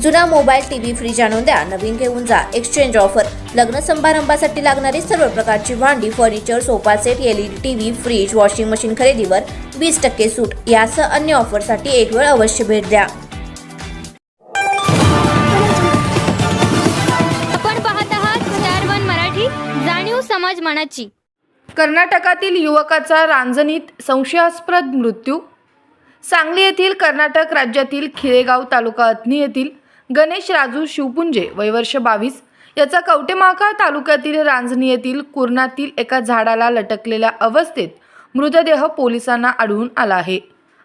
जुना mobile TV fridge आणून द्या. नवीन घेऊन जा. एक्सचेंज ऑफर लग्न समारंभासाठी लागणारी सर्व प्रकारची भांडी furniture sofa set LED TV fridge washing machine खरेदीवर वीस टक्के सूट. यासह अन्य ऑफरसाठी एक वेळ अवश्य भेट द्या. आपण पाहत आहात स्टार वन मराठी जाणीव समाज मनाची. कर्नाटकातील युवकाचा रांजणीत संशयास्पद मृत्यू. सांगली येथील कर्नाटक राज्यातील खिळेगाव तालुका अथनी येथील गणेश राजू शिवपुंजे वयवर्ष बावीस. याचा कवटेमाका तालुक्यातील रांजणी येथील कुरणातील एका झाडाला लटकलेल्या अवस्थेत मृतदेह पोलिसांना आढळून आला आहे.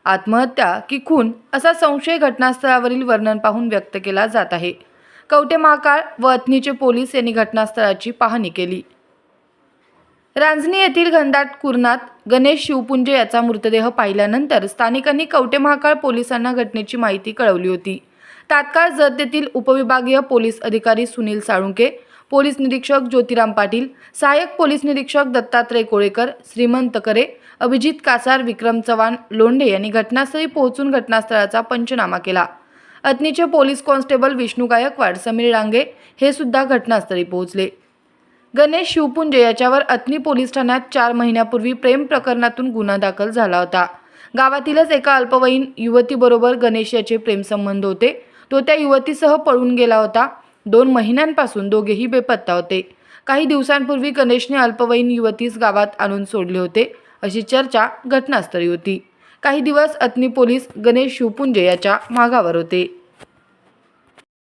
आत्महत्या की खून असा संशय घटनास्थळावरील वर्णन पाहून व्यक्त केला जात आहे. कवटेमहाकाळ व अथनीचे पोलीस यांनी घटनास्थळाची पाहणी केली. रांजणी येथील घनदाट कुरणात गणेश शिवपुंजे याचा मृतदेह पाहिल्यानंतर स्थानिकांनी कवटे महाकाळ पोलिसांना घटनेची माहिती कळवली होती. तात्काळ जत येथील उपविभागीय पोलीस अधिकारी सुनील साळुंके पोलीस निरीक्षक ज्योतिराम पाटील सहाय्यक पोलीस निरीक्षक दत्तात्रय कोळेकर श्रीमंत करे अभिजित कासार विक्रम चव्हाण लोंढे यांनी घटनास्थळी पोहोचून घटनास्थळाचा पंचनामा केला. अथनीचे पोलीस कॉन्स्टेबल विष्णू गायकवाड समीर डांगे हे सुद्धा घटनास्थळी पोहोचले. गणेश शिवपुंजे याच्यावर अत्नी पोलीस ठाण्यात चार महिन्यापूर्वी प्रेम प्रकरणातून गुन्हा दाखल झाला होता. गावातीलच एका अल्पवयीन युवतीबरोबर गणेश याचे प्रेमसंबंध होते. तो त्या युवतीसह पळून गेला होता. दोन महिन्यांपासून दोघेही बेपत्ता होते. काही दिवसांपूर्वी गणेशने अल्पवयीन युवतीस गावात आणून सोडले होते. अशी चर्चा घटनास्थळी होती. काही दिवस अत्नी पोलीस गणेश शिवपुंजे याच्या मागावर होते.